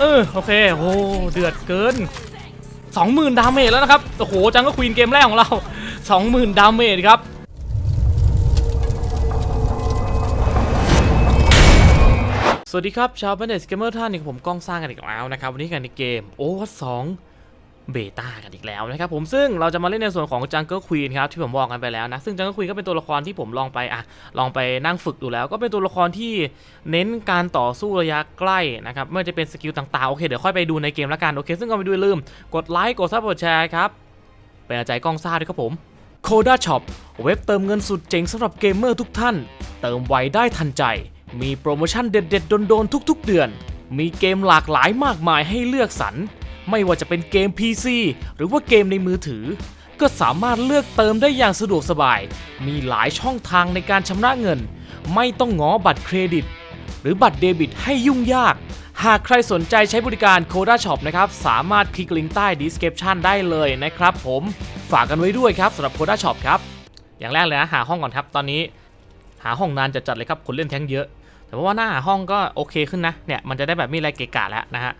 เออโอเคโอ้เดือดเกิน 20,000 ดาเมจแล้วนะครับ โอ้โห จังก็ควีนเกมแรกของเรา 20,000 ดาเมจครับสวัสดีครับ ชาวบันเดสเกมเมอร์ท่านนี่ผมก้องสร้างกันอีกแล้วนะครับ วันนี้กันในเกมโอวัสอง เบต้ากันอีกแล้วนะครับผมซึ่งเราจะมาเล่นในส่วนของจังเกิลควีนครับที่ผมบอกกันไปแล้วนะซึ่งจังเกิลควีนก็เป็นตัวละครที่ผมลองไปอะลองไปนั่งฝึกดูแล้ว ก็เป็นตัวละครที่เน้นการต่อสู้ระยะใกล้นะครับไม่ว่าจะเป็นสกิลต่างๆโอเคเดี๋ยวค่อยไปดูในเกมละกันโอเคซึ่งก่อนไปดูอย่าลืมกดไลค์กดซับกดแชร์ครับเป็นกำลังใจกล้องซ่าด้วยครับผม Coda Shop เว็บเติมเงินสุดเจ๋งสำหรับเกมเมอร์ทุกท่าน เติมไวได้ทันใจ มีโปรโมชั่นเด็ดๆโดนๆทุก ๆ เดือน มีเกมหลากหลายมากมายให้เลือกสรร ไม่ว่าจะเป็นเกม PC หรือว่าเกมในมือถือ ก็สามารถเลือกเติมได้อย่างสะดวกสบาย มีหลายช่องทางในการชำระเงิน ไม่ต้องง้อบัตรเครดิต หรือบัตรเดบิตให้ยุ่งยาก หากใครสนใจใช้บริการ Coda Shop นะครับ สามารถคลิกลิงก์ใต้ description ได้เลยนะครับผมฝากกันไว้ด้วยครับสำหรับ Coda Shop ครับอย่างแรกเลยนะหาห้องก่อนครับ ตอนนี้ หาห้องนานจะจัดเลยครับคนเล่นแท้งเยอะ แต่ว่าหน้าหาห้องก็โอเคขึ้นนะเนี่ยมันจะได้แบบมีอะไรเกะกะแล้วนะฮะ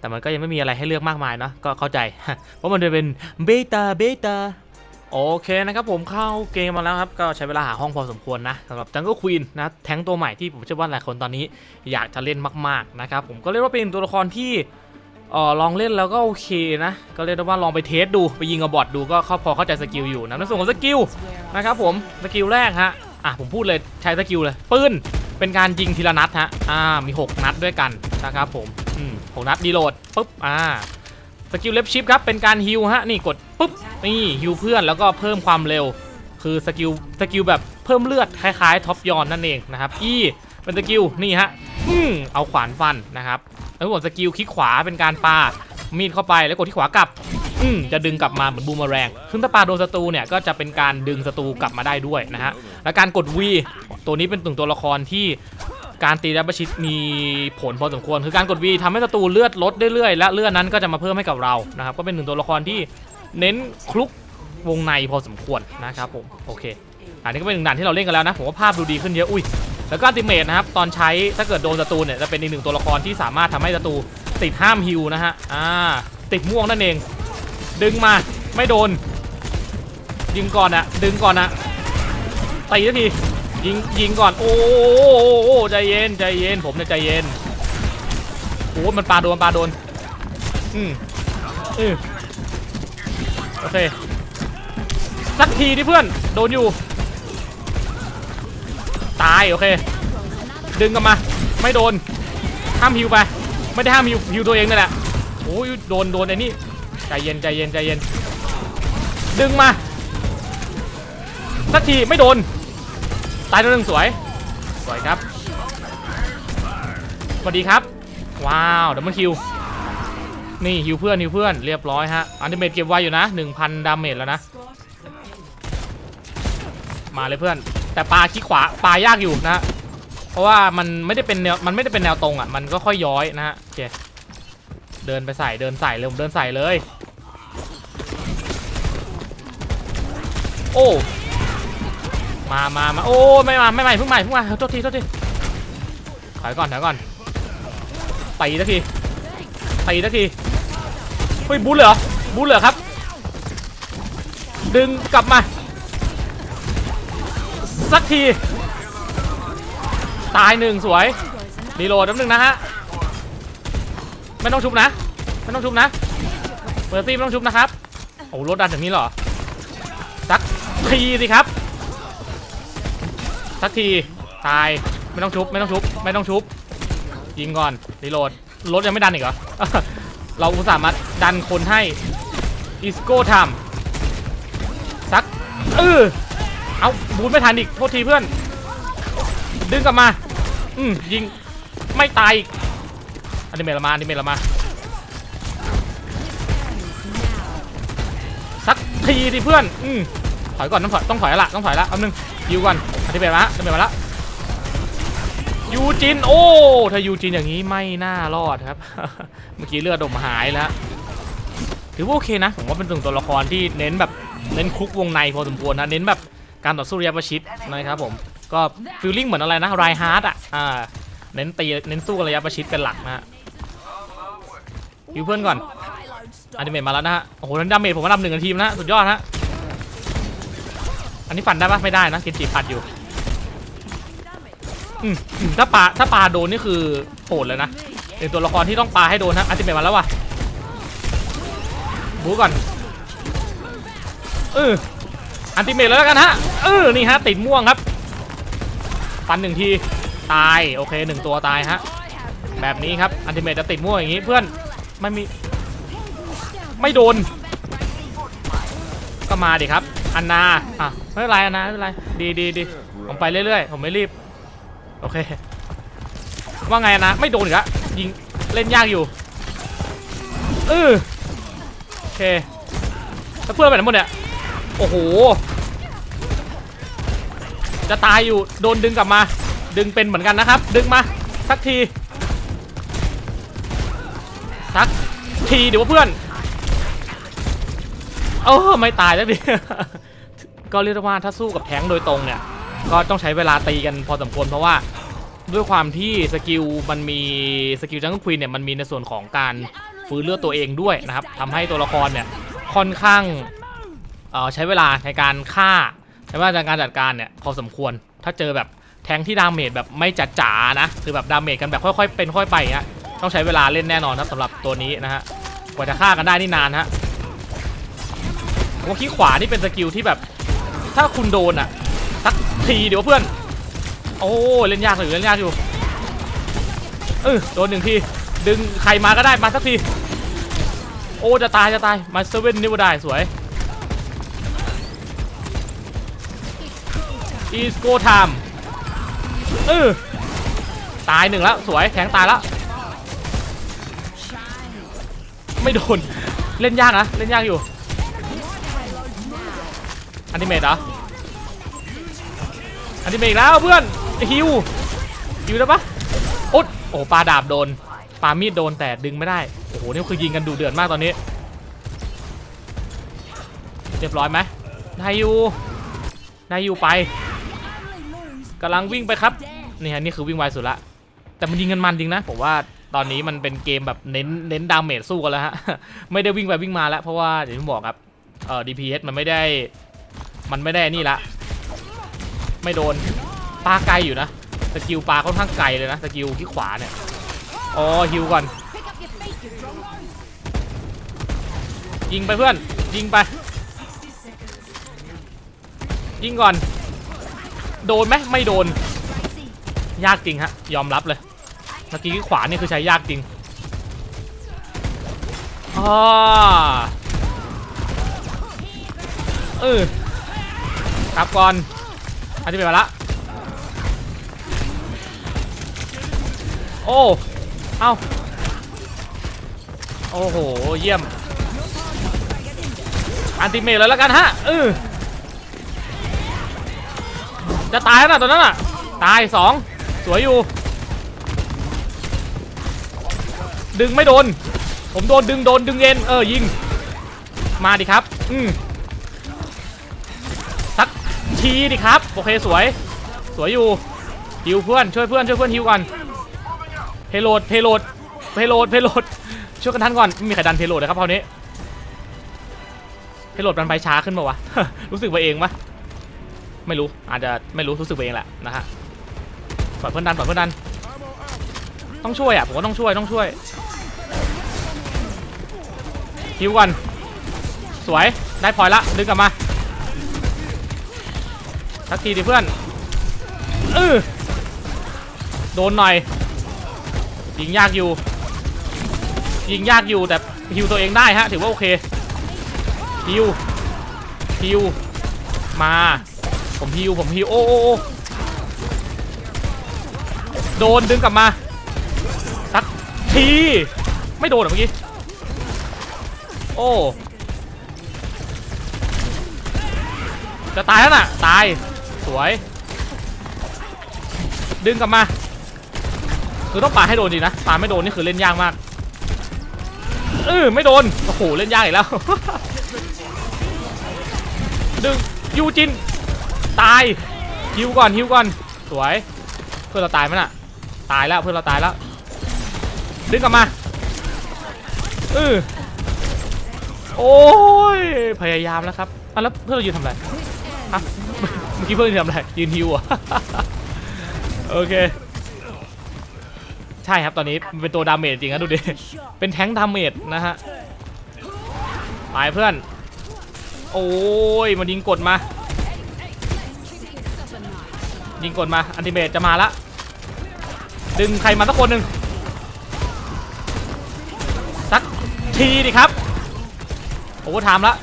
แต่มันก็ยังไม่มีอะไรให้เลือกมากมายเนาะก็เข้าใจ เพราะมันจะเป็นเบต้าเบต้าโอเคนะครับผมเข้าเกมมาแล้วครับ ก็ใช้เวลาหาห้องพอสมควรนะสำหรับ Jungle Queen นะแท้งตัวใหม่ที่ผมเชื่อว่าหลายคนตอนนี้อยากจะเล่นมากๆนะครับผมก็เรียกว่าเป็นตัวละครที่เออลองเล่นแล้วก็โอเคนะ ก็เรียกได้ว่าลองไปเทสดูไปยิงกับบอทดูก็เข้าพอเข้าใจสกิลอยู่นะในส่วนของสกิลนะครับผมสกิลแรกฮะ อะผมพูดเลยใช้สกิลเลยปืนเป็นการยิงทีละนัดฮะอ่ามี 6 นัดด้วยกันนะครับผมอืมหนัดดีโหลดปุ๊บอ่าสกิลเล็บชิปครับเป็นการฮิวฮะนี่กดปุ๊บนี่ฮิวเพื่อนแล้วก็เพิ่มความเร็ว คือสกิลสกิลแบบเพิ่มเลือดคล้ายๆท็อปยอนนั่นเองนะครับอีเป็นสกิลนี่ฮะอืมเอาขวานฟันนะครับแล้วกดสกิลคลิกขวาเป็นการปามีดเข้าไปแล้วกดที่ขวากลับ อืมจะดึงกลับมาเหมือนบูมอแรงซึ่งถ้าปาโดนศัตรูเนี่ยก็จะเป็นการดึงศัตรูกลับมาได้ด้วยนะฮะ และการกด V ตัวนี้เป็นตึงตัวละครที่การตีดับเบิลชิดมีผลพอสมควร คือการกด V ทำให้ศัตรูเลือดลดเรื่อยๆ และเลือดนั้นก็จะมาเพิ่มให้กับเรา นะครับ ก็เป็นหนึ่งตัวละครที่เน้นคลุกวงในพอสมควรนะครับผม โอเค อันนี้ก็เป็นหนึ่งด่านที่เราเล่นกันแล้วนะ ผมว่าภาพดูดีขึ้นเยอะ อุ้ย แล้วก็ติเมทนะครับ ตอนใช้ถ้าเกิดโดนศัตรูเนี่ยจะเป็นอีกหนึ่งตัวละครที่สามารถทำให้ศัตรูติดห้ามฮิวนะฮะ อ่า ติดม่วงนั่นเอง ดึงมาไม่โดน ยิงก่อนอะดึงก่อนอะตีสักทียิงยิงก่อนโอ้โอ้ใจเย็นใจเย็นผมเนี่ยใจเย็นโอ้มันปลาโดนปลาโดนอืมอืมโอเคสักทีดิเพื่อนโดนอยู่ ตายโอเค ดึงกลับมา ไม่โดนห้ามฮิวไป ไม่ได้ห้ามฮิวฮิวตัวเองนั่นแหละโอ้ยโดนโดนไอ้นี่ ใจเย็นใจเย็นใจเย็น ดึงมา สักทีไม่โดน ตายตัวหนึ่งสวย สวยครับ สวัสดีครับ ว้าวดับเบิลคิว นี่ฮิวเพื่อนฮิวเพื่อนเรียบร้อยฮะ อันติเมตเก็บไว้อยู่นะ 1,000 ดาเมจแล้วนะ มาเลยเพื่อน แต่ปลาขี้ขวาปลายากอยู่นะเพราะว่ามันไม่ได้เป็นแนวมันไม่ได้เป็นแนวตรงอะ มันก็ค่อยย้อยนะฮะโอเคเดินไปใส่เดินใส่เลยผมเดินใส่เลย โอ้มามามาโอ้ไม่มาไม่มาเพิ่งมาเพิ่งมาโทษทีโทษทีถอยก่อนถอยก่อนตีสักทีตีสักทีเฮ้ยบูทเลเหรอบูทเลเหรอครับ ดึงกลับมา สักที ตายหนึ่งสวยรีโหลดแป๊บนึงนะฮะไม่ต้องชุบนะไม่ต้องชุบนะเมอร์ซี่ไม่ต้องชุบนะครับโอ้รถดันถึงนี้เหรอ ทีสิครับ สักที ตาย ไม่ต้องชุบ ไม่ต้องชุบ ไม่ต้องชุบ ยิงก่อน รีโหลด รถยังไม่ดันอีกเหรอ เราอุตส่าห์มาดันคนให้ อิสโก้ทำสัก เออเอาบูนไม่ทันอีก โทษทีเพื่อน ดึงกลับมา อืมยิง ไม่ตายอีกอันนี้เมลมาอันนี้เมลมา สักทีสิเพื่อน อืม อยก่อนต้องถอยต้องถอยละต้องถอยล้วเอานึงยิวก่อนอธิบายมาอธิบายมาละยูจินโอ้ถ้ายูจินอย่างนี้ไม่น่ารอดครับ เมื่อกี้เลือดดมหายแล้วถือว่าโอเคนะผมว่าเป็นตัวตัวละครที่เน้นแบบเน้นคุกวงในพอสมควรนะเน้นแบบการต่อสู้ระยะประชิดนะครับผมก็ฟีลลิ่งเหมือนอะไรนะไรฮาร์ดอะอ่าเน้นตีเน้นสู้ระยะประชิดเป็นหลักนะฮะฮิวเพื่อนก่อนอันดิเมตมาแล้วนะฮะโอ้โหนั่นดาเมจผมว่าดำหนึ่งทีมนะฮะสุดยอดฮะ อันนี้ฟันได้ปะไม่ได้นะเกนจิปัดอยู่อืมถ้าปลาถ้าปลาโดนนี่คือโหดเลยนะเป็นตัวละครที่ต้องปลาให้โดนฮะอันดิเมตมาแล้ววะบูก่อนเอออันติเมตเลยแล้วกันฮะเออนี่ฮะติดม่วงครับฟันหนึ่งทีตายโอเคหนึ่งตัวตายฮะแบบนี้ครับอันติเมตจะติดม่วงอย่างนี้เพื่อนไม่มีไม่โดนก็มาดิครับ อันนาอะไม่เป็นไรอันนาไม่เป็นไรดีดีดีผมไปเรื่อยๆผมไม่รีบโอเคว่าไงอนนาไม่โดนอีกล้วยิงเล่นยากอยู่เออโอเคแล้วเพื่อนไปไหนหมดเนี่ยโอ้โหจะตายอยู่โดนดึงกลับมา ดึงเป็นเหมือนกันนะครับ ดึงมาสักทีสักทีเดี๋ยวเพื่อน ออไม่ตายแล้วดิ ก็เรียกได้ว่าถ้าสู้กับแท้งโดยตรงเนี่ย ก็ต้องใช้เวลาตีกันพอสมควรเพราะว่าด้วยความที่สกิลมันมีสกิลจังควีนเนี่ยมันมีในส่วนของการฟื้นเลือดตัวเองด้วยนะครับทำให้ตัวละครเนี่ยค่อนข้างเออใช้เวลาในการฆ่าใช้เวลาในการจัดการเนี่ยพอสมควร ถ้าเจอแบบแทงที่ดาเมจแบบไม่จัดจ๋านะคือแบบดาเมจกันแบบค่อยๆเป็นค่อยไปเงี้ยต้องใช้เวลาเล่นแน่นอนครับสำหรับตัวนี้นะฮะกว่าจะฆ่ากันได้นี่นานฮะ ว่าขี้ขวานี่เป็นสกิลที่แบบ ถ้าคุณโดนอะสักทีเดี๋ยวเพื่อน โอ้เล่นยากอยู่เล่นยากอยู่เออโดนหนึ่งทีดึงใครมาก็ได้มาสักทีโอ้จะตายจะตายมาเซเว่นนี่ว่าได้สวยอีสโกไทม์เออตายหนึ่งแล้วสวยแทงตายแล้วไม่โดน เล่นยากนะ เล่นยากอยู่ อันติเมตเหรออันติเมตอีกแล้วเพื่อนฮิวฮิวได้ปะโอ๊ตโอ้ปลาดาบโดนปลามีดโดนแต่ดึงไม่ได้โอ้โหนี่คือยิงกันดูเดือดมากตอนนี้ เรียบร้อยไหมไดยูไดยูไปกำลังวิ่งไปครับนี่ฮะนี่คือวิ่งไวสุดละแต่มันยิงกันมันจริงนะผมว่าตอนนี้มันเป็นเกมแบบเน้นเน้นดาเมจสู้กันแล้วฮะไม่ได้วิ่งไปวิ่งมาแล้วเพราะว่าอย่างที่ผมบอกครับเอ่อ DPS มันไม่ได้ มันไม่ได้นี่ละ ไม่โดนปลาไกลอยู่นะ สกิลปลาค่อนข้างไกลเลยนะ สกิลที่ขวาเนี่ย อ๋อฮิวก่อน ยิงไปเพื่อน ยิงไป ยิงก่อน โดนไหมไม่โดน ยากจริงฮะ ยอมรับเลยเมื่อกี้ขวานี่คือใช้ยากจริงอ๋อเออ กลับก่อนอันนี้ไปมาละ โอ้ เอ้า โอ้โห เยี่ยม อันติเมทเลยแล้วกันฮะเออจะตายแล้วนะตัวนั้นอะ ตายสองสวยอยู่ ดึงไม่โดน ผมโดนดึงโดนดึงเย็นเออยิง มาดิครับ อืม ทีดิครับ โอเคสวย สวยอยู่ฮิวเพื่อนช่วยเพื่อนช่วยเพื่อนฮิวก่อนเพโลดเพโลดเพโลดเพโลดช่วยกันทันก่อนไม่มีใครดันเพโลดเลยครับคราวนี้เพโลดมันไปช้าขึ้นมาวะรู้สึกไปเองปะไม่รู้อาจจะไม่รู้รู้สึกไปเองแหละนะฮะปล่อยเพื่อนดันปล่อยเพื่อนดันต้องช่วยอะผมว่าต้องช่วยต้องช่วยฮิวก่อนสวยได้พลอยละดึงกลับมา สักทีดิเพื่อนเออโดนหน่อย ยิงยากอยู่ ยิงยากอยู่แต่ฮิวตัวเองได้ฮะ ถือว่าโอเคฮิวฮิวมา ผมฮิวผมฮิวโอ้โอ้โอโดนดึงกลับมา สักที ไม่โดนเหรอเมื่อกี้ โอ้ จะตายแล้วน่ะ ตาย สวย ดึงกลับมา คือต้องปาให้โดนดีนะปาไม่โดนนี่คือเล่นยากมากเออไม่โดน โอ้โห เล่นยากอีกแล้ว ดึงยูจิน ตายฮิวก่อนฮิวก่อน สวย เพื่อนเราตายไหมน่ะ ตายแล้วเพื่อนเราตายแล้ว ดึงกลับมาเออโอ้ย พยายามแล้วครับอะแล้วเพื่อนเรายืนทำอะไรอะ มื่อกี้เพื่อนยืนทำอะไรยืนฮิวอะโอเค ใช่ครับตอนนี้มันเป็นตัวดาเมจจริงนะดูดิ เป็นแท้งดาเมจนะฮะไปเพื่อน โอ้ยมันยิงกดมา ยิงกดมาอันติเมตจะมาละ ดึงใครมาสักคนหนึ่งสักทีดิครับโอ้ถามละ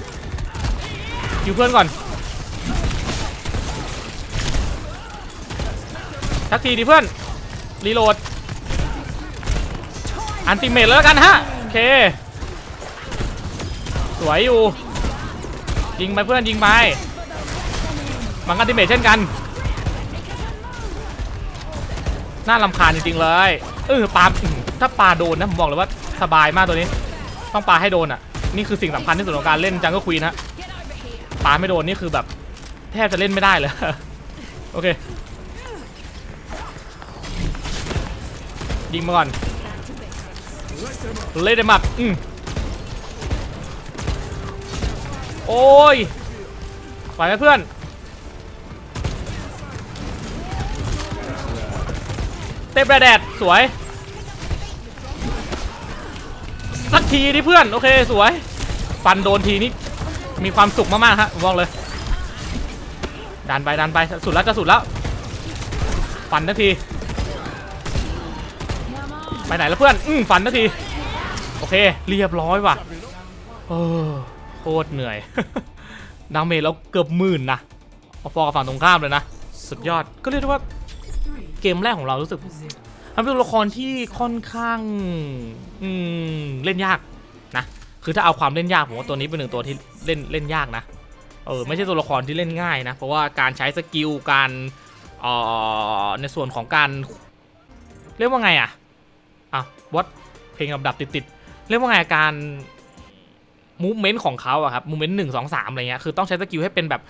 คิวเพื่อนก่อน สักทีดิเพื่อน รีโหลด อันติเมตแล้วกันฮะ โอเค สวยอยู่ ยิงไปเพื่อนยิงไปมังอันติเมตเช่นกัน น่าลำคาญจริงๆเลย เออปาถ้าปาโดนนะผมบอกเลยว่าสบายมากตัวนี้ ต้องปาให้โดนอะ นี่คือสิ่งสำคัญที่สุดของการเล่นจังก็ควีนฮะปาไม่โดนนี่คือแบบ แทบจะเล่นไม่ได้เลย โอเค ยิงมาก่อนเล่นได้มัดอืมโอ้ยไหวไหมเพื่อนเต็มระแดดสวย สักทีดิเพื่อน โอเคสวย ฟันโดนทีนี้มีความสุขมากๆฮะบอกเลยดันไปดันไปสุดแล้วจะสุดแล้ว ฟันนาที ไปไหนแล้วเพื่อน อืมฟันนาที โอเค เรียบร้อยว่ะโอ้โคตรเหนื่อย ดาเมจเราเกือบหมื่นนะเอาฟอกับฝั่งตรงข้ามเลยนะ สุดยอด ก็เรียกได้ว่าเกมแรกของเรารู้สึกมันเป็นตัวละครที่ค่อนข้างอืมเล่นยากนะ คือถ้าเอาความเล่นยากผมว่าตัวนี้เป็นหนึ่งตัวที่เล่นเล่นยากนะ เออไม่ใช่ตัวละครที่เล่นง่ายนะ เพราะว่าการใช้สกิลการออในส่วนของการเรียกว่าไงอะ อะวัดเพลงลำดับติดๆ เรียกว่าไงการมูเมนต์ของเขาอะครับมูเมนต์หนึ่งสองสามอะไรเงี้ยคือต้องใช้สกิลให้เป็นแบบ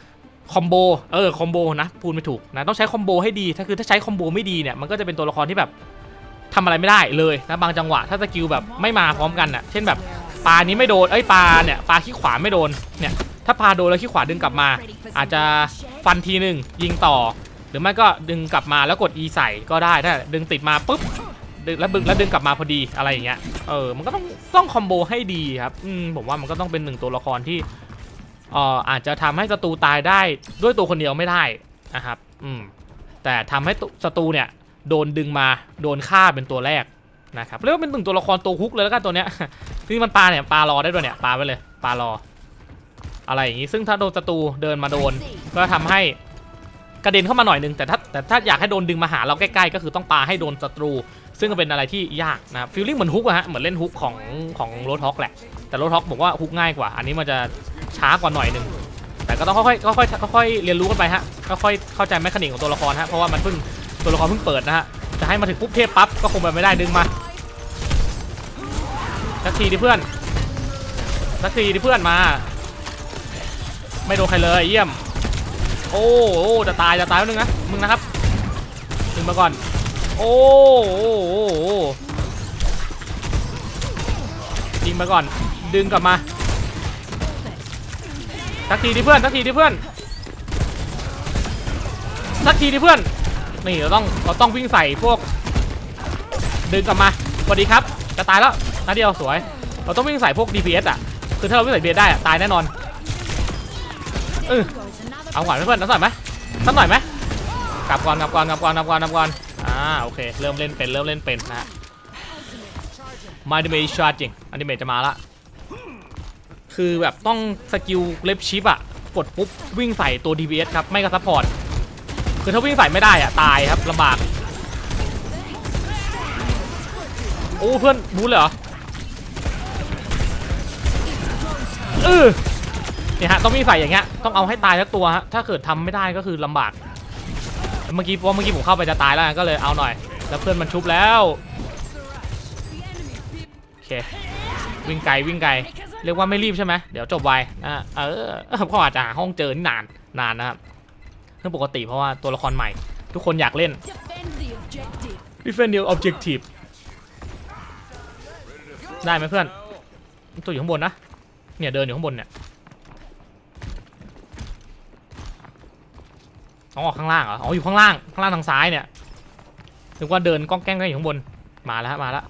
คอมโบเออคอมโบนะพูดไม่ถูกนะต้องใช้คอมโบให้ดีถ้าคือถ้าใช้คอมโบไม่ดีเนี่ยมันก็จะเป็นตัวละครที่แบบทำอะไรไม่ได้เลยนะบางจังหวะถ้าสกิลแบบไม่มาพร้อมกันอะเช่นแบบปลานี้ไม่โดนเอ้ยปลาเนี่ยปลาขี้ขวาไม่โดนเนี่ยถ้าปลาโดนแล้วขี้ขวาดึงกลับมา อาจจะฟันทีหนึ่งยิงต่อ หรือไม่ก็ดึงกลับมาแล้วกด E ใส่ก็ได้ถ้าดึงติดมาปุ๊บ ดึงแล้วดึงแล้วดึงกลับมาพอดีอะไรอย่างเงี้ยเออมันก็ต้องต้องคอมโบให้ดีครับอืมผมว่ามันก็ต้องเป็นหนึ่งตัวละครที่เอ่ออาจจะทำให้ศัตรูตายได้ด้วยตัวคนเดียวไม่ได้นะครับอืมแต่ทำให้ศัตรูเนี่ยโดนดึงมาโดนฆ่าเป็นตัวแรกนะครับเรียกว่าเป็นหนึ่งตัวละครตัวฮุกเลยแล้วกันตัวเนี้ยที่มันปลาเนี่ยปลารอได้ด้วยเนี่ยปลาไปเลยปลารอ อะไรอย่างงี้ซึ่งถ้าโดนศัตรูเดินมาโดน ก็ทำให้กระเด็นเข้ามาหน่อยนึงแต่ถ้าแต่ถ้าอยากให้โดนดึงมาหาเราใกล้ๆก็คือต้องปาให้โดนศัตรู ซึ่งก็เป็นอะไรที่ยากนะครับฟีลลิ่งเหมือนฮุกอะฮะเหมือนเล่นฮุกของของโรดฮอกแหละ แต่โรดฮอกบอกว่าฮุกง่ายกว่า อันนี้มันจะช้ากว่าหน่อยนึงแต่ก็ต้องค่อยๆค่อยๆค่อยๆเรียนรู้กันไปฮะค่อยๆเข้าใจแมคานิกของตัวละครฮะเพราะว่ามันเพิ่งตัวละครเพิ่งเปิดนะฮะจะให้มาถึงปุ๊บเทพปั๊บก็คงไปไม่ได้ดึงมาสักทีดิเพื่อนสักทีดิเพื่อนมา ไม่โดนใครเลยเยี่ยม โอ้โอ้จะตายจะตายแล้วนึงนะมึงนะครับดึงมาก่อน โอ้ยิงมาก่อน ดึงกลับมาสักทีดิเพื่อนสักทีดิเพื่อนสักทีดิเพื่อน นี่เราต้องเราต้องวิ่งใส่พวก ดึงกลับมาสวัสดีครับ จะตายแล้วนัดเดียวสวย เราต้องวิ่งใส่พวก DPS อะ คือถ้าเราวิ่งใส่ DPS ได้อะตายแน่นอน เออเอาหวานไหมเพื่อนสักหน่อยไหมสักหน่อยไหมกลับก่อนกลับก่อนกลับก่อนกลับก่อนกลับก่อน โอเค เริ่มเล่นเป็น เริ่มเล่นเป็นนะฮะมาดิเมชาร์จริงอันดิเมจะมาละ คือแบบต้องสกิลเล็บชิปอะกดปุ๊บ วิ่งใส่ตัว DPS ครับ ไม่ก็ซัพพอร์ต คือถ้าวิ่งใส่ไม่ได้อะตายครับลำบาก โอ้เพื่อนบูทเลยเหรอเออเนี่ยฮะต้องมีใส่อย่างเงี้ยต้องเอาให้ตายทั้งตัวฮะถ้าเกิดทำไม่ได้ก็คือลำบาก เมื่อกี้เพราะเมื่อกี้ผมเข้าไปจะตายแล้วก็เลยเอาหน่อย แล้วเพื่อนมันชุบแล้วโอเควิ่งไกลวิ่งไกลเรียกว่าไม่รีบใช่ไหมเดี๋ยวจบไวนะเออเพราะอาจจะหาห้องเจอนี่นานนานนะครับเรื่องปกติเพราะว่าตัวละครใหม่ ทุกคนอยากเล่น Defend the objective ได้ไหมเพื่อนตัวอยู่ข้างบนนะเนี่ยเดินอยู่ข้างบนเนี่ย อ๋อข้างล่างเหรอ อ๋ออยู่ข้างล่าง ข้างล่างทางซ้ายเนี่ย นึกว่าเดินก้องแก้งกันอยู่ข้างบน มาแล้วมาแล้ว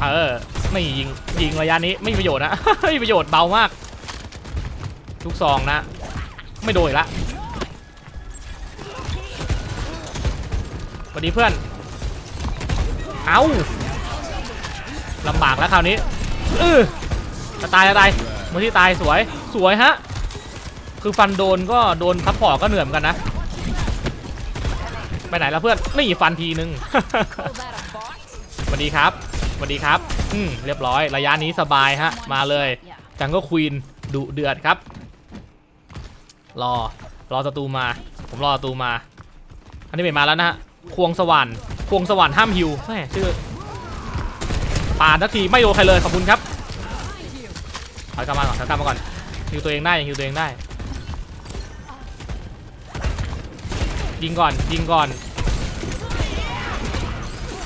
เออ ไม่ยิงยิงระยะนี้ไม่มีประโยชน์นะ ไม่มีประโยชน์เบามากลูกซองนะ ไม่โดนอีกละสวัสดีเพื่อน เอาลำบากแล้วคราวนี้เออจะตายจะตายมือที่ตายสวย สวยฮะ คือฟันโดนก็โดนทับพอร์ตก็เหนื่อยเหมือนกันนะ ไปไหนแล้วเพื่อนนี่ฟันทีนึงสวัสดีครับสวัสดีครับ อืมเรียบร้อยระยะนี้สบายฮะ มาเลยจังก็ควีนดุเดือดครับ รอ รอศัตรูมา ผมรอศัตรูมา อันนี้เป็นมาแล้วนะฮะ ควงสวรรค์ควงสวรรค์ห้ามฮิวแม่ชื่อปาดสักทีไม่โดนใครเลยขอบคุณครับถอยกลับมาก่อนถอยกลับมาก่อนฮิวตัวเองได้ยังฮิวตัวเองได้ ยิงก่อนยิงก่อน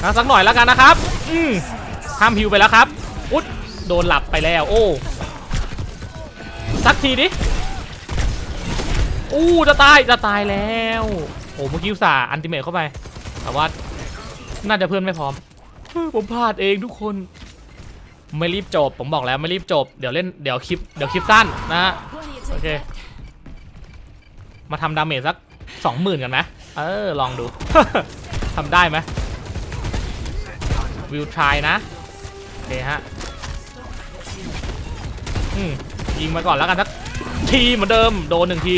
นะสักหน่อยแล้วกันนะครับ อืมห้ามฮิวไปแล้วครับ อุ๊ดโดนหลับไปแล้ว โอ้สักทีดิ อู้จะตายจะตายแล้ว โอ้เมื่อกี้อุตส่าห์อันติเมทเข้าไป แต่ว่า น่าจะเพื่อนไม่พร้อม ผมพลาดเองทุกคน ไม่รีบจบ ผมบอกแล้วไม่รีบจบ เดี๋ยวเล่น เดี๋ยวคลิป เดี๋ยวคลิปสั้นนะฮะ โอเค มาทำดาเมจสัก สองหมื่นกันไหมเออ ลองดู ทำได้ไหมวิวทรายนะโอเคฮะอืมยิงมาก่อนแล้วกันสักทีเหมือนเดิม โดนหนึ่งที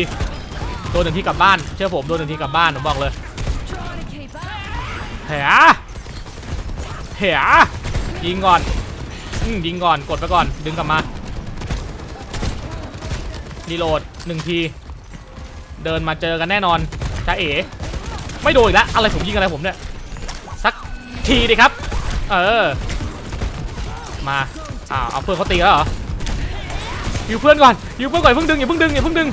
โดนหนึ่งทีกลับบ้าน เชื่อผม โดนหนึ่งทีกลับบ้าน ผมบอกเลยแผลแผลยิงก่อนอืมยิงก่อน กดไปก่อน ดึงกลับมารีโหลดหนึ่งที เดินมาเจอกันแน่นอนจ้าเอ๋ไม่โดนอีกแล้วอะไรผมยิงอะไรผมเนี่ยสักทีดิครับ เออ มาอ้าวเอาเพื่อนเขาตีแล้วเหรออยู่เพื่อนก่อนอยู่เพื่อนก่อนเพิ่งดึงอย่าเพิ่งดึงอย่าเพิ่งดึง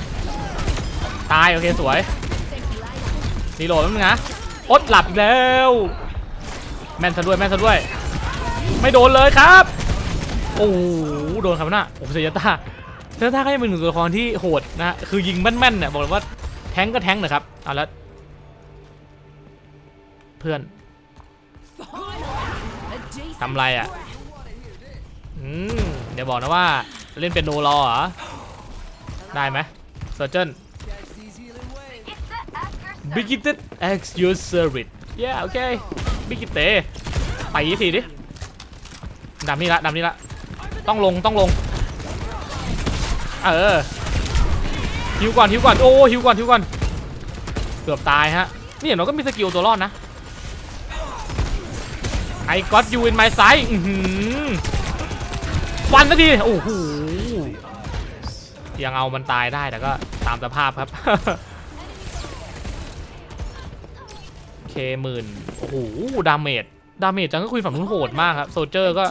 ตายโอเคสวยรีโหลดแป๊บนึงนะอดหลับอีกแล้ว แม่นซะด้วยแม่นซะด้วย ไม่โดนเลยครับ โอ้โหโดนครับน่ะผมเซยต้าเซยต้าก็ยังเป็นหนึ่งตัวละครที่โหดนะคือยิงแม่นๆเนี่ยบอกเลยว่า งก็แทงนะครับเอาแล้วเพื่อนทำไรอะอืมเดี๋ยวบอกนะว่าเล่นเป็นโนรอเหรอ ได้ไหมเซอร์เจน Bigoted X your service yeah okay Bigoted ไปยี่ทีดิดำนี่ละดำนี่ละต้องลงต้องลง เออ ฮิวก่อนฮิวก่อนโอ้ฮิวก่อนฮิวก่อนเกือบตายฮะนี่เห็นเราก็มีสกิลตัวรอดนะ I got you in my sight อื้อหือฟันสักทีโอ้โหยังเอามันตายได้แต่ก็ตามสภาพครับเคหมื่นโอ้โหดาเมจดาเมจจังก็คุยฝั่งนู้นโหดมากครับโซเจอร์ก็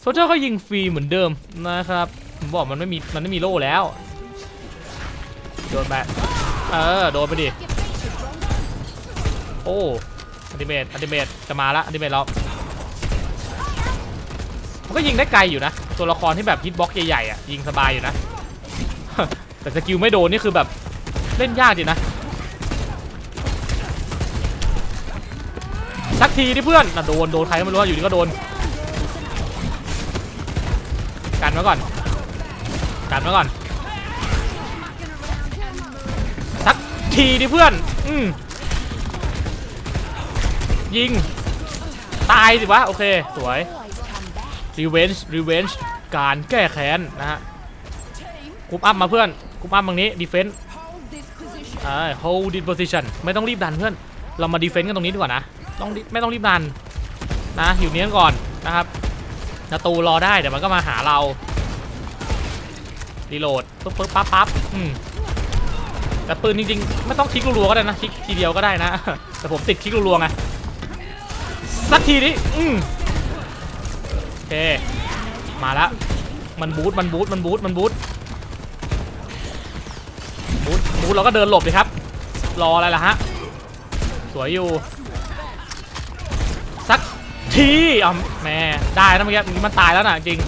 โซเจอร์ก็ยิงฟรีเหมือนเดิมนะครับผมบอกมันไม่มีมันไม่มีโล่แล้ว โดนไปเออโดนไปดิโอ้อันติเมตอันติเมตจะมาละอันติเมตเรามันก็ยิงได้ไกลอยู่นะ ตัวละครที่แบบฮิตบ็อกใหญ่ๆอะยิงสบายอยู่นะ แต่สกิลไม่โดนนี่คือแบบเล่นยากจริงนะสักทีที่เพื่อนน่ะโดน โดนใครก็ไม่รู้อยู่ดีก็โดน กันไว้ก่อน กันไว้ก่อน ทีดิเพื่อน อืมยิง ตายสิวะ โอเค สวย revenge revenge การแก้แค้นนะฮะกรุ๊ปอัพมาเพื่อนกรุ๊ปอัพตรงนี้ defense เอ่า hold this position ไม่ต้องรีบดันเพื่อน เรามา defense กันตรงนี้ดีกว่านะ ต้องไม่ต้องรีบดันนะอยู่เนี้ยก่อนนะครับประตูรอได้เดี๋ยวมันก็มาหาเรารีโหลดปึ๊บปึ๊บปั๊บปั๊บอืม แต่ปืนจริงๆ ไม่ต้องคลิกรัวๆก็ได้นะคลิกทีเดียวก็ได้นะ แต่ผมติดคลิกรัวๆไงสักทีนี้อืมโอเคมาแล้วมันบูทมันบูทมันบูทมันบูทบูทบูทเราก็เดินหลบเลยครับ รออะไรล่ะฮะสวยอยู่สักทีอะแม่ได้นะเมื่อกี้มันตายแล้วนะจริง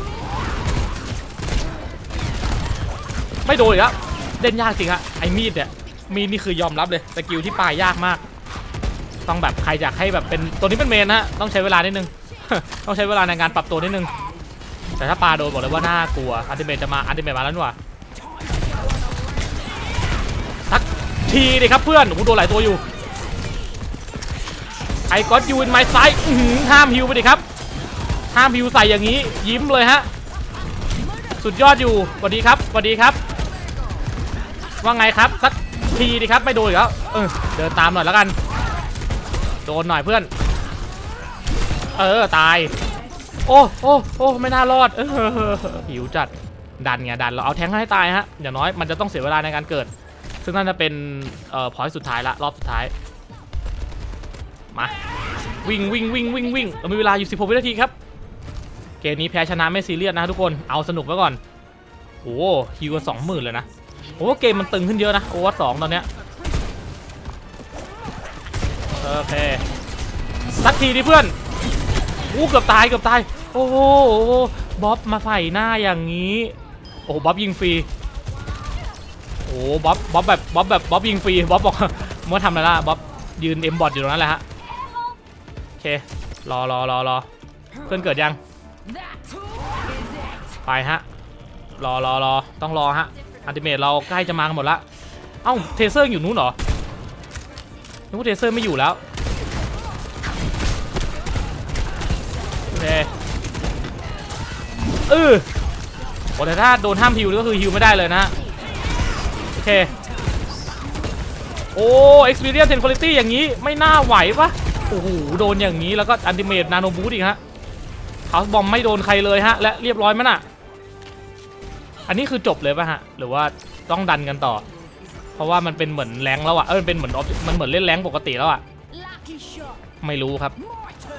ไม่โดนอีกแล้วเล่นยากจริงฮะ มีดเนี่ยมีดนี่คือยอมรับเลยสกิลที่ปลายยากมาก ต้องแบบใครอยากให้แบบเป็นตัวนี้เป็นเมนนะฮะต้องใช้เวลานิดนึง ต้องใช้เวลาในการปรับตัวนิดนึง แต่ถ้าปลาโดนบอกเลยว่าน่ากลัวอันติเมตจะมาอันติเมตมาแล้วนี่ว่าสักทีดิครับเพื่อนโอ้โหโดนหลายตัวอยู่ไอ้ก็อตยูนไม้ซ้ายห้ามฮิวไปดิครับห้ามฮิวใส่อย่างนี้ยิ้มเลยฮะสุดยอดอยู่สวัสดีครับสวัสดีครับ ว่าไงครับสักทีดิครับไม่โดนอีกแล้วเออเดินตามหน่อยแล้วกัน โดนหน่อยเพื่อน เออตาย โอ้โอ้โอ้ไม่น่ารอดเออหิวจัดดันไงดันเราเอาแทงให้ตายฮะอย่างน้อยมันจะต้องเสียเวลาในการเกิด ซึ่งน่าจะเป็นเอ่อพอยต์สุดท้ายละรอบสุดท้ายมาวิ่งวิ่งวิ่งวิ่งวิ่งเรามีเวลาอยู่16วินาทีครับเกมนี้แพ้ชนะไม่ซีเรียสนะทุกคนเอาสนุกไว้ก่อนโอ้ฮิวกันสองหมื่นเลยนะ ผมว่าเกมมันตึงขึ้นเยอะนะโอวัตสองตอนเนี้ยโอเคสักทีดิเพื่อนอู้เกือบตายเกือบตาย โอ้โหบ๊อบมาใส่หน้าอย่างนี้ โอ้บ๊อบยิงฟรีโอ้บ๊อบบ๊อบแบบบ๊อบแบบบ๊อบยิงฟรีบ๊อบบอกเมื่อทำอะไรล่ะบ๊อบยืนเอ็มบอดอยู่ตรงนั้นแหละฮะโอเครอรอรอรอเพื่อนเกิดยังไปฮะรอรอรอต้องรอฮะ อันติเมตเราใกล้จะมากันหมดละ เอ้าเทเซอร์อยู่นู้นเหรอนึกว่าเทเซอร์ไม่อยู่แล้วโอเคเออโอ้แต่ถ้าโดนห้ามฮิวก็คือฮิวไม่ได้เลยนะฮะโอเค โอ้ experience and quality อย่างนี้ไม่น่าไหวปะโอ้โหโดนอย่างนี้แล้วก็อันติเมตนาโนบูทอีกฮะเขาบอมไม่โดนใครเลยฮะ และเรียบร้อยมั้ยน่ะ อันนี้คือจบเลยป่ะฮะ หรือว่าต้องดันกันต่อ เพราะว่ามันเป็นเหมือนแรงแล้วอะเออมันเป็นเหมือน ob- มันเหมือนเล่นแรงปกติแล้วอะไม่รู้ครับ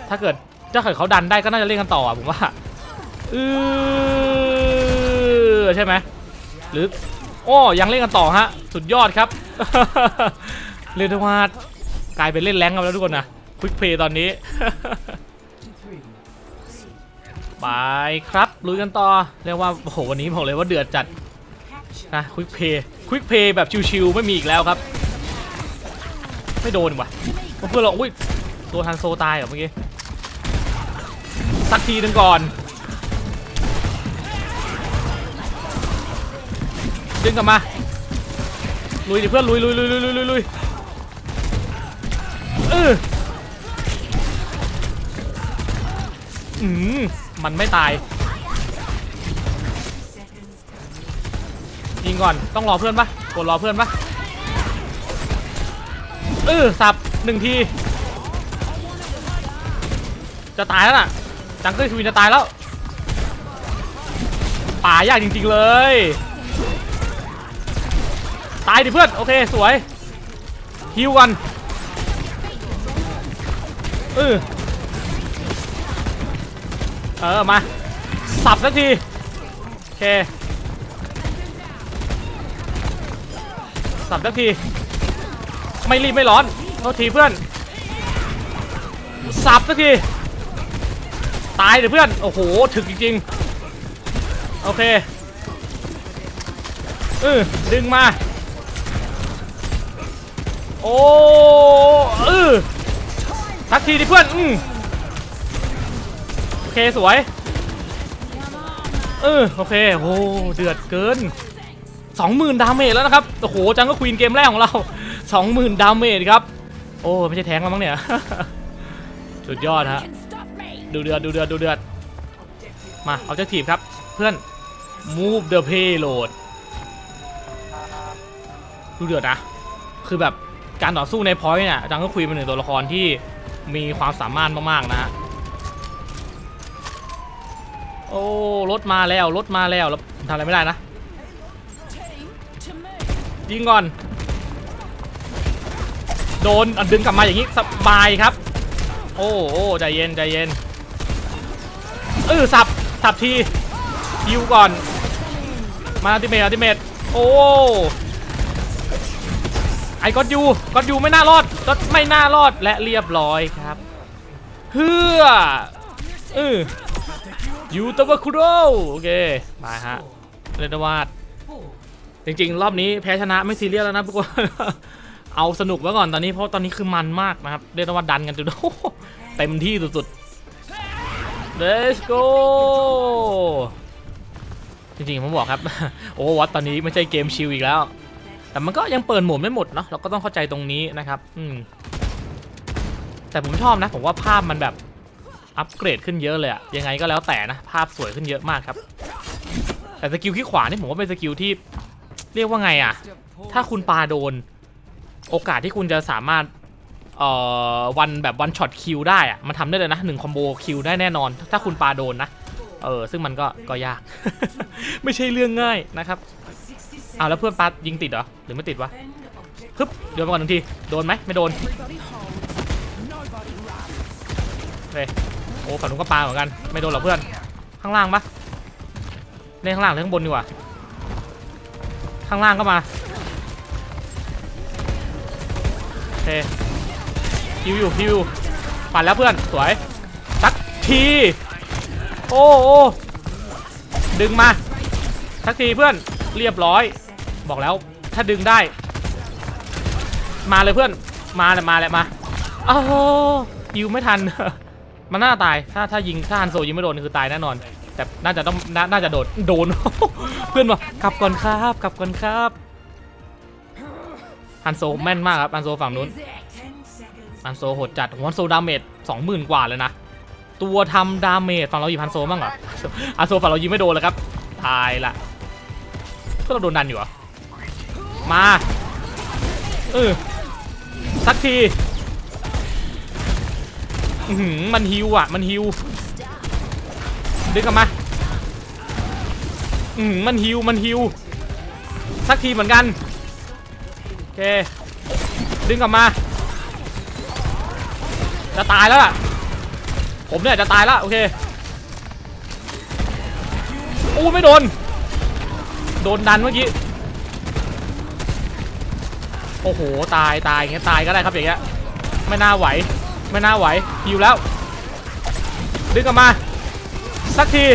ถ้าเกิดถ้าเกิดเขาดันได้ก็น่าจะเล่นกันต่ออะผมว่าเออใช่ไหมหรือโอ้ยังเล่นกันต่อฮะ สุดยอดครับเรียกได้ว่ากลายเป็นเล่นแรงกันแล้วทุกคนนะควิกเพย์ตอนนี้ ไปครับลุยกันต่อ เรียกว่าโอ้โหวันนี้บอกเลยว่าเดือดจัดนะควิกเพย์ควิกเพย์แบบชิวๆไม่มีอีกแล้วครับ ไม่โดนว่ะเพื่อนเราอุ้ยตัวทันโซตายเหรอเมื่อกี้สักทีหนึ่งก่อนดึงกลับมาลุยดิเพื่อนลุยลุยลุยลุยลุยลุยลุยเอออืม มันไม่ตาย ยิงก่อนต้องรอเพื่อนปะกดรอเพื่อนปะเออสับหนึ่งที จะตายแล้วน่ะ จังเกิลทวินจะตายแล้ว ป่ายากจริงๆเลย ตายดิเพื่อน โอเค สวยฮิวกันเออ เออ มา สับสักที โอเค สับสักที ไม่รีบไม่ร้อนโทษทีเพื่อน สับสักที ตายเดี๋ยวเพื่อน โอ้โห ถึกจริงๆ โอเคเออดึงมา โอ้เออทักทีดิเพื่อน อืม อเคสวย เออโอเคโอ้เดือดเกิน 20,000 ดาเมจแล้วนะครับ โอ้โห จังก็ควีนเกมแรกของเรา 20,000 ดาเมจครับ โอ้ไม่ใช่แทงแล้วมั้งเนี่ย สุดยอดฮะ ดูเดือดดูเดือดดูเดือด มาเอาเจ้าทีบครับ เพื่อน move the payload ดูเดือดนะ คือแบบการต่อสู้ในพอยต์เนี่ยจังก็คุยเป็นหนึ่งตัวละครที่มีความสามารถมากๆนะฮะ โอ้รถมาแล้วรถมาแล้วแล้วทำอะไรไม่ได้นะยิงก่อน โดนดึงกลับมาอย่างนี้สบายครับ โอ้โอ้ใจเย็นใจเย็นเออสับสับทีฮิวก่อน มาอัติเมทอัติเมทโอ้ไอ้ก็ยูก็ยูไม่น่ารอดก็ไม่น่ารอดและเรียบร้อยครับเฮือเออ ยูตะวะคุโรโอเค มาฮะเรนวาดจริงๆ รอบนี้แพ้ชนะไม่ซีเรียสแล้วนะพวกคน เอาสนุกไว้ก่อนตอนนี้เพราะตอนนี้คือมันมากนะครับ เรียกว่าดันกันจนเต็มที่สุดๆ let's go จริงๆ ผมบอกครับ โอ้วัดตอนนี้ไม่ใช่เกมชิลอีกแล้ว แต่มันก็ยังเปิดโหมดไม่หมดเนาะเราก็ต้องเข้าใจตรงนี้นะครับ อืมแต่ผมชอบนะ ผมว่าภาพมันแบบ อัปเกรดขึ้นเยอะเลยอะยังไงก็แล้วแต่นะ ภาพสวยขึ้นเยอะมากครับ แต่สกิลขี้ขวานี่ผมว่าเป็นสกิลที่เรียกว่าไงอะถ้าคุณปาโดน โอกาสที่คุณจะสามารถเอ่อวันแบบวันช็อตคิวได้อะมันทำได้เลยนะหนึ่งคอมโบคิวได้แน่นอน ถ้าคุณปาโดนนะ เออ ซึ่งมันก็ก็ยาก ไม่ใช่เรื่องง่ายนะครับอ้าวแล้วเพื่อนปายิงติดเหรอ หรือไม่ติดวะฮึบโยนมาก่อนหนึ่งที โดนไหมไม่โดนเฮ้ย อ้ฝั่งนู้นก็ปาเหมือนกัน ไม่โดนหรอกเพื่อน ข้างล่างปะเล่นข้างล่างหรือข้างบนดีกว่า ข้างล่างก็มาโอเคฮิวอยู่ฮิวปั่นแล้วเพื่อน สวย สักที โอ้โอดึงมา สักทีเพื่อน เรียบร้อย บอกแล้ว ถ้าดึงได้ มาเลยเพื่อน มาเลยมาเลยมาอ้าวยิวไม่ทัน มันน่าตาย ถ้าถ้ายิงถ้าฮันโซยิงไม่โดนคือตายแน่นอน แต่น่าจะต้องนาน่าจะโดนโดน เพื่อนบอกกลับก่อนครับกลับก่อนครับฮันโซแม่นมากครับฮันโซฝั่งนู้นฮันโซโหดจัดฮันโซดาเมจสองหมื่นกว่าเลยนะ ตัวทำดาเมจฝั่งเราหยิบฮันโซบ้างเหรอฮันโซฝั่งเรายิงไม่โดนเลยครับ ตายละก็เราโดนดันอยู่เหรอมาเออสักที มันฮิวอะ มันฮิวดึงกลับมาอืมมันฮิวมันฮิวสักทีเหมือนกันโอเคดึงกลับมา จะตายแล้วล่ะ ผมเนี่ยจะตายแล้วโอเคอู้ไม่โดน โดนดันเมื่อกี้ โอ้โห ตายตายอย่างเงี้ยตายก็ได้ครับอย่างเงี้ยไม่น่าไหว ไม่น่าไหวฮิวแล้วดึงกลับมา สักที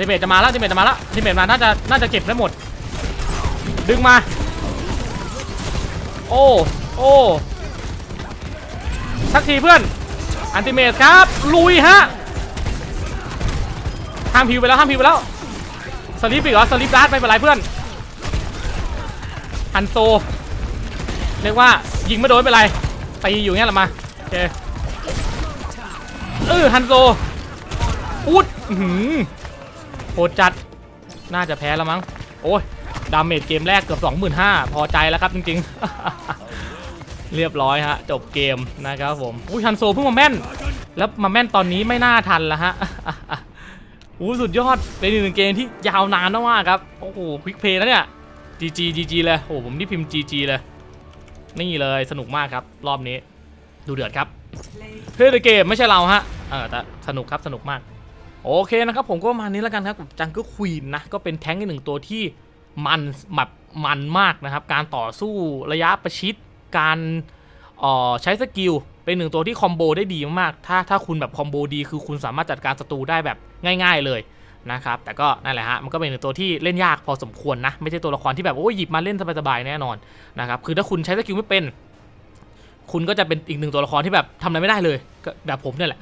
ทีเมทจะมาแล้วทีเมทจะมาแล้วทีเมทมาน่าจะน่าจะเก็บได้หมด ดึงมา โอ้โอ้สักทีเพื่อน อันติเมทครับ ลุยฮะห้ามพิวไปแล้วห้ามพิวไปแล้วสลิปอีกเหรอสลิปดาร์ทไม่เป็นไรเพื่อนฮันโซเรียกว่ายิงไม่โดนไม่เป็นไรตีอยู่เงี้ยแหละมา เคเออฮันโซพูดหือโหดจัด น่าจะแพ้แล้วมั้ง โอ้ย ดาเมจเกมแรกเกือบ 25,000 พอใจแล้วครับจริง ๆ เรียบร้อยฮะ จบเกมนะครับผม อุ้ยฮันโซเพิ่งมาแม่น แล้วมาแม่นตอนนี้ไม่น่าทันแล้วฮะอู้สุดยอด เป็นหนึ่งเกมที่ยาวนานมากครับ โอ้โหควิกเพย์นะเนี่ย GG GG เลย โอ้ผมที่พิมพ์ GG เลย นี่เลยสนุกมากครับ รอบนี้ ดูเดือดครับเฮ้ยเกมไม่ใช่เราฮะเออแต่สนุกครับสนุกมาก โอเคนะครับผมก็ประมาณนี้แล้วกันครับกับจังเกิลควีนนะก็เป็นแท้งอีกหนึ่งตัวที่มันแบบมันมากนะครับ การต่อสู้ระยะประชิดการเอ่อใช้สกิลเป็นหนึ่งตัวที่คอมโบได้ดีมากๆ ถ้าถ้าคุณแบบคอมโบดีคือคุณสามารถจัดการศัตรูได้แบบง่าย ๆเลยนะครับ แต่ก็นั่นแหละฮะ มันก็เป็นหนึ่งตัวที่เล่นยากพอสมควรนะ ไม่ใช่ตัวละครที่แบบโอ้ยหยิบมาเล่นสบายๆแน่นอนนะครับ คือถ้าคุณใช้สกิลไม่เป็น คุณก็จะเป็นอีกหนึ่งตัวละครที่แบบทำอะไรไม่ได้เลยแบบผมเนี่ยแหละ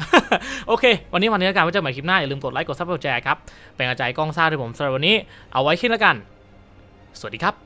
โอเค วันนี้วันนี้แล้วกันไว้เจอกันใหม่คลิปหน้า อย่าลืมกดไลค์กดซับกดแชร์ครับ เป็นกำลังใจกล้องซ่าด้วยผมสำหรับวันนี้เอาไว้แค่นี้แล้วกัน สวัสดีครับ